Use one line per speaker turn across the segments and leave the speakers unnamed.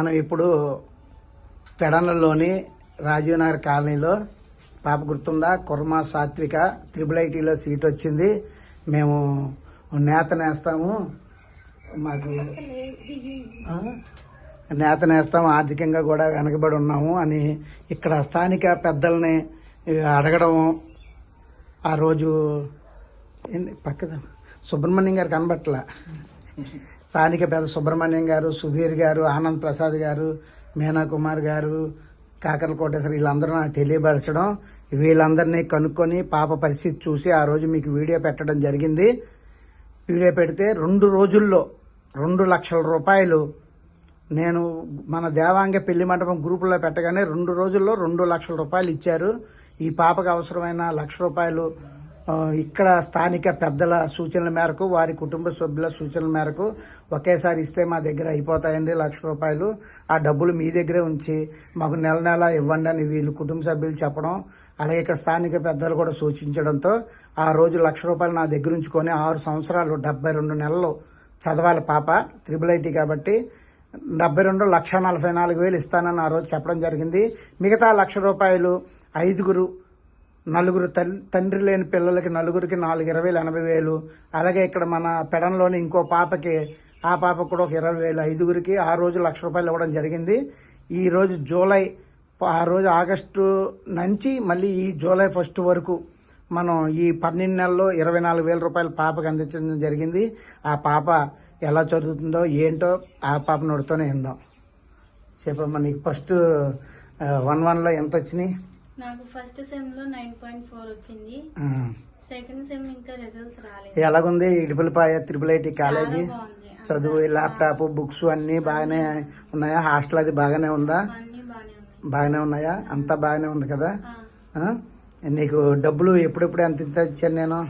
మనం ఇప్పుడు పెడనలోని రాజీవ్ నగర్ కాలనీలో పాప గుర్తుందా? కుర్మా సాత్విక త్రిబుల్ ఐటీలో సీట్ వచ్చింది. మేము నేత నేస్తాము. మాకు నేత నేస్తాము. ఆర్థికంగా కూడా వెనకబడి ఉన్నాము అని ఇక్కడ స్థానిక పెద్దల్ని అడగడం ఆ రోజు ఏంటి పక్కన సుబ్రహ్మణ్యం గారు కనబట్ల స్థానిక పెద్ద సుబ్రహ్మణ్యం గారు సుధీర్ గారు ఆనంద్ ప్రసాద్ గారు మీనా కుమార్ గారు కాకర కోటేశ్వర వీళ్ళందరూ నాకు తెలియపరచడం వీళ్ళందరినీ కనుక్కొని పాప పరిస్థితి చూసి ఆ రోజు మీకు వీడియో పెట్టడం జరిగింది. వీడియో పెడితే రెండు రోజుల్లో రెండు లక్షల రూపాయలు నేను మన దేవాంగ పెళ్ళి మండపం గ్రూపులో పెట్టగానే రెండు రోజుల్లో రెండు లక్షల రూపాయలు ఇచ్చారు. ఈ పాపకు అవసరమైన లక్ష రూపాయలు ఇక్కడ స్థానిక పెద్దల సూచనల మేరకు వారి కుటుంబ సభ్యుల సూచనల మేరకు ఒకేసారి ఇస్తే మా దగ్గర అయిపోతాయండి లక్ష రూపాయలు. ఆ డబ్బులు మీ దగ్గరే ఉంచి మాకు నెల నెల ఇవ్వండి అని వీళ్ళు కుటుంబ సభ్యులు చెప్పడం అలాగే ఇక్కడ స్థానిక పెద్దలు కూడా సూచించడంతో ఆ రోజు లక్ష రూపాయలు నా దగ్గర ఉంచుకొని ఆరు సంవత్సరాలు డెబ్బై రెండు నెలలు చదవాలి పాప త్రిబుల్ ఐటీ కాబట్టి డెబ్బై రెండు లక్ష నలభై నాలుగు వేలు ఇస్తానని ఆ రోజు చెప్పడం జరిగింది. మిగతా లక్ష రూపాయలు ఐదుగురు నలుగురు తండ్రి లేని పిల్లలకి నలుగురికి నాలుగు ఇరవై ఎనభై వేలు. అలాగే ఇక్కడ మన పెడంలోని ఇంకో పాపకి ఆ పాపకు కూడా ఒక ఇరవై వేలు. ఐదుగురికి ఆ రోజు లక్ష రూపాయలు ఇవ్వడం జరిగింది. ఈ రోజు జూలై ఆ రోజు ఆగస్టు నుంచి మళ్ళీ ఈ జూలై ఫస్ట్ వరకు మనం ఈ పన్నెండు నెలల్లో ఇరవై నాలుగు వేల రూపాయలు పాపకు అందించడం జరిగింది. ఆ పాప ఎలా చదువుతుందో ఏంటో ఆ పాప నోడుతూనే విందాం. చెప్పమ్మా నీకు ఫస్ట్ వన్ వన్లో ఎంత వచ్చినాయి?
నాకు ఫస్ట్ సెమ్లో నైన్ పాయింట్ ఫోర్ వచ్చింది. సెకండ్ సెమ్ ఇంకా రిజల్ట్స్ రాలేదు.
ఎలాగుంది? ఇడుపులపాయ త్రిపుల్ ఐటీ కాలేజీ చదువు ల్యాప్టాప్ బుక్స్ అన్ని బాగానే ఉన్నాయా? హాస్టల్ అది బాగానే ఉందా?
బాగానే ఉన్నాయి.
అంతా బాగానే ఉంది కదా? నీకు డబ్బులు ఎప్పుడెప్పుడు ఎంత ఇంత ఇచ్చాను నేను?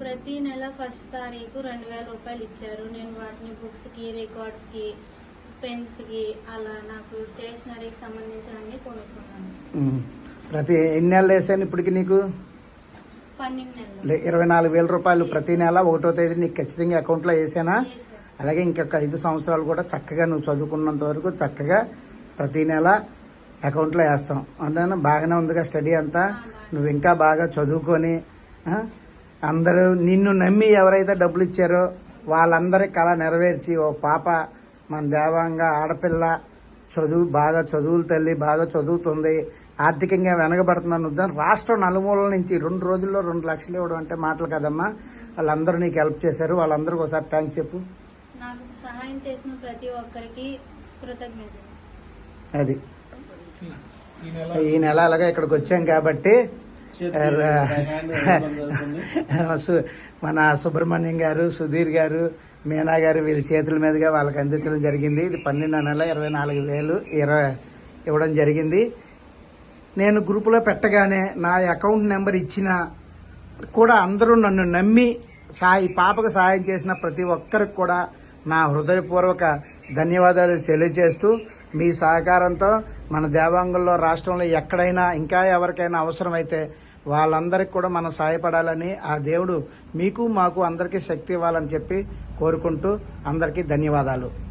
ప్రతి నెల ఫస్ట్ తారీఖు రెండు వేల రూపాయలు ఇచ్చారు. నేను వాటిని బుక్స్కి రికార్డ్స్కి పెన్స్కి అలా నాకు స్టేషనరీకి సంబంధించిన అన్ని కొనుక్కున్నాను.
ప్రతి ఎన్ని నెలలు వేసాను ఇప్పటికి నీకు? ఇరవై నాలుగు వేల రూపాయలు ప్రతి నెల ఒకటో తేదీ నీకు ఖచ్చితంగా అకౌంట్లో వేసానా. అలాగే ఇంకొక ఐదు సంవత్సరాలు కూడా చక్కగా నువ్వు చదువుకున్నంత వరకు చక్కగా ప్రతి నెల అకౌంట్లో వేస్తాం. అందుకని బాగానే ఉందిగా స్టడీ అంతా. నువ్వు ఇంకా బాగా చదువుకొని అందరూ నిన్ను నమ్మి ఎవరైతే డబ్బులు ఇచ్చారో వాళ్ళందరి కళ నెరవేర్చి ఓ పాప మన దేవంగా ఆడపిల్ల చదువు బాగా చదువుల తల్లి బాగా చదువుతుంది. ఆర్థికంగా వెనకబడుతున్నాను ఉద్దాం రాష్ట్రం నలుమూలల నుంచి రెండు రోజుల్లో రెండు లక్షలు ఇవ్వడం అంటే మాటలు కదమ్మా. వాళ్ళందరూ నీకు హెల్ప్ చేశారు. వాళ్ళందరికీ ఒకసారి థ్యాంక్స్ చెప్పు.
నాకు సహాయం చేసిన ప్రతి ఒక్కరికి కృతజ్ఞతలు.
అది. ఈ నెల అలాగే ఇక్కడికి వచ్చాం కాబట్టి మన సుబ్రహ్మణ్యం గారు సుధీర్ గారు మీనా గారు వీళ్ళ చేతుల మీదుగా వాళ్ళకి అందించడం జరిగింది. ఇది పన్నెండు నెల ఇరవై నాలుగు వేలు ఇరవై ఇవ్వడం జరిగింది. నేను గ్రూపులో పెట్టగానే నా అకౌంట్ నెంబర్ ఇచ్చిన కూడా అందరూ నన్ను నమ్మి సాయి పాపకు సహాయం చేసిన ప్రతి ఒక్కరికి కూడా నా హృదయపూర్వక ధన్యవాదాలు తెలియజేస్తూ మీ సహకారంతో మన దేవాంగంలో రాష్ట్రంలో ఎక్కడైనా ఇంకా ఎవరికైనా అవసరమైతే వాళ్ళందరికీ కూడా మనం సహాయపడాలని ఆ దేవుడు మీకు మాకు అందరికీ శక్తి ఇవ్వాలని చెప్పి కోరుకుంటూ అందరికీ ధన్యవాదాలు.